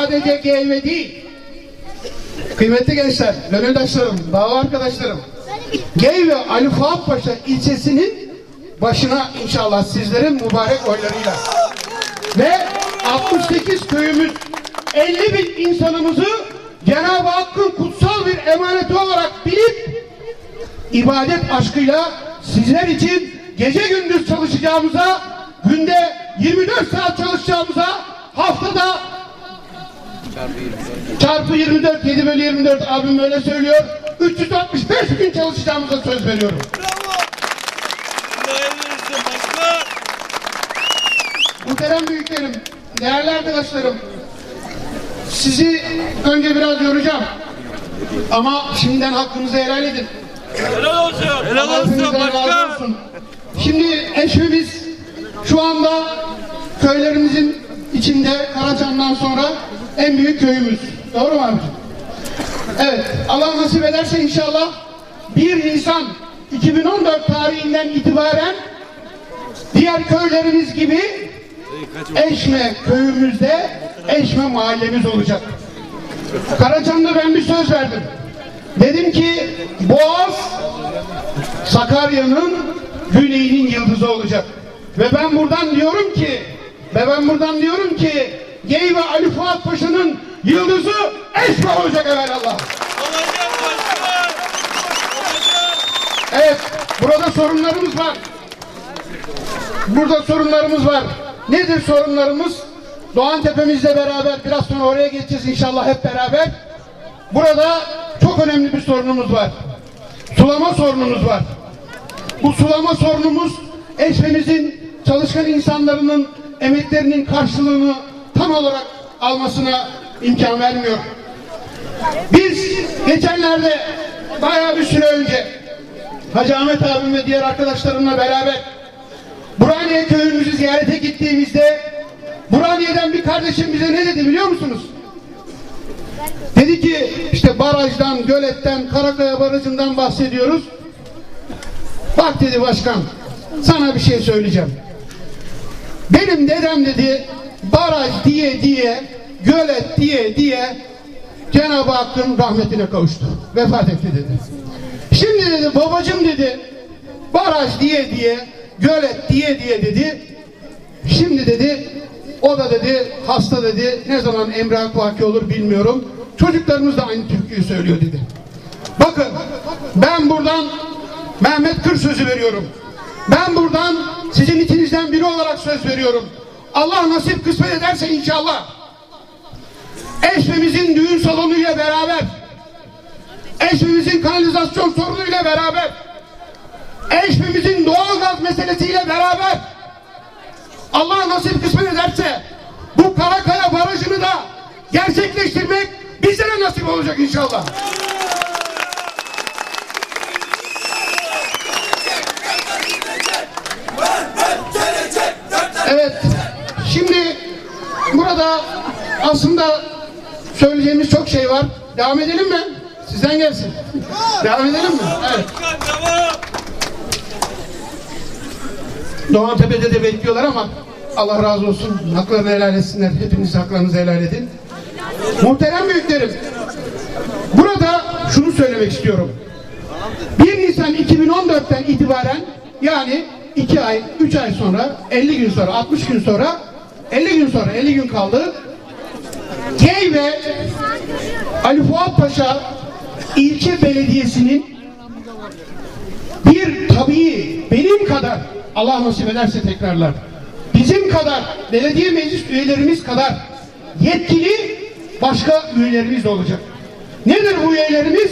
sadece Geyve değil. Kıymetli gençler, gönüldaşlarım, dava arkadaşlarım. Geyve Ali Fuat Paşa ilçesinin başına inşallah sizlerin mübarek oylarıyla ve 68 köyümüz 50 bin insanımızı Cenab-ı Hakk'ın kutsal bir emaneti olarak bilip ibadet aşkıyla sizler için gece gündüz çalışacağımıza, günde 24 saat çalışacağımıza, haftada çarpı 24, 7 bölü 24 abim öyle söylüyor. 365 gün çalışacağımıza söz veriyorum. Başkan. Muhterem büyüklerim, değerli arkadaşlarım, sizi önce biraz yoracağım. Ama şimdiden hakkınızı helal edin. Helal olsun. Helal olsun başkan. olsun. Şimdi eşimiz şu anda köylerimizin içinde Karacan'dan sonra en büyük köyümüz. Doğru mu abicim? Evet. Allah nasip ederse inşallah 1 Nisan 2014 tarihinden itibaren diğer köylerimiz gibi Eşme köyümüzde Eşme mahallemiz olacak. Karacan'da ben bir söz verdim. Dedim ki Boğaz Sakarya'nın güneyinin yıldızı olacak. Ve ben buradan diyorum ki ve ben buradan diyorum ki Geyve Ali Fuat Paşa'nın yıldızı Eşme olacak evvelallah. Olacak başkan. Evet, burada sorunlarımız var. Burada sorunlarımız var. Nedir sorunlarımız? Doğan Tepe'mizle beraber biraz sonra oraya geçeceğiz inşallah hep beraber. Burada çok önemli bir sorunumuz var. Sulama sorunumuz var. Bu sulama sorunumuz eşmemizin çalışkan insanların emeklerinin karşılığını tam olarak almasına imkan vermiyor. Biz geçenlerde bayağı bir süre önce Hacı Ahmet abim ve diğer arkadaşlarımla beraber Buraniye köyümüzü ziyarete gittiğimizde Buraniye'den bir kardeşim bize ne dedi biliyor musunuz? Dedi ki işte barajdan, göletten, Karakaya barajından bahsediyoruz. Bak dedi başkan sana bir şey söyleyeceğim. Benim dedem dedi baraj diye diye gölet diye diye Cenab-ı Hakk'ın rahmetine kavuştu. Vefat etti dedi. Şimdi dedi babacım dedi baraj diye diye gölet diye diye dedi. Şimdi dedi o da dedi hasta dedi ne zaman emrak vaki olur bilmiyorum. Çocuklarımız da aynı türküyü söylüyor dedi. Bakın ben buradan Mehmet Kır sözü veriyorum. Ben buradan sizin içinizden biri olarak söz veriyorum. Allah nasip kısmet ederse inşallah eşmemizin düğün salonuyla beraber eşmemizin kanalizasyon sorunuyla beraber eşmemizin doğalgaz meselesiyle beraber Allah nasip kısmet ederse bu Karakaya Barajı'nı da gerçekleştirmek bizlere nasip olacak inşallah. Evet. Şimdi burada aslında söyleyeceğimiz çok şey var. Devam edelim mi? Sizden gelsin. Devam edelim mi? Evet. Doğan Tepe'de de bekliyorlar ama Allah razı olsun. Haklarını helal etsinler. Hepiniz haklarınızı helal edin. Muhterem büyüklerim. Burada şunu söylemek istiyorum. 1 Nisan 2014'ten itibaren yani 2 ay, 3 ay sonra, 50 gün sonra, 60 gün sonra, 50 gün sonra, 50 gün kaldı. Gey ve Ali Fuat Paşa ilçe belediyesinin bir tabii benim kadar Allah nasip ederse tekrarlar bizim kadar belediye meclis üyelerimiz kadar yetkili başka üyelerimiz de olacak. Nedir bu üyelerimiz?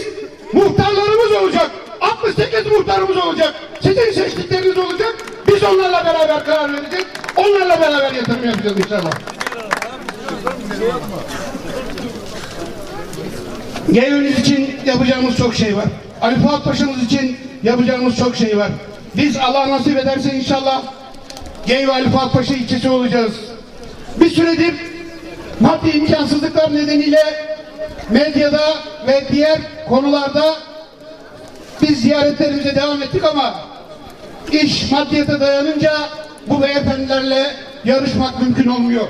Muhtarlarımız olacak. 68 muhtarımız olacak. Sizin seçtikleriniz olacak. Biz onlarla beraber karar vereceğiz. Onlarla beraber yatırım yapacağız inşallah. Geyönüz için yapacağımız çok şey var. Ali Fuat Paşa'mız için yapacağımız çok şey var. Biz Allah nasip ederse inşallah Geyve Ali Fuat Paşa ilçesi olacağız. Bir süredir maddi imkansızlıklar nedeniyle medyada ve diğer konularda biz ziyaretlerimize devam ettik ama iş maddiyata dayanınca bu beyefendilerle yarışmak mümkün olmuyor.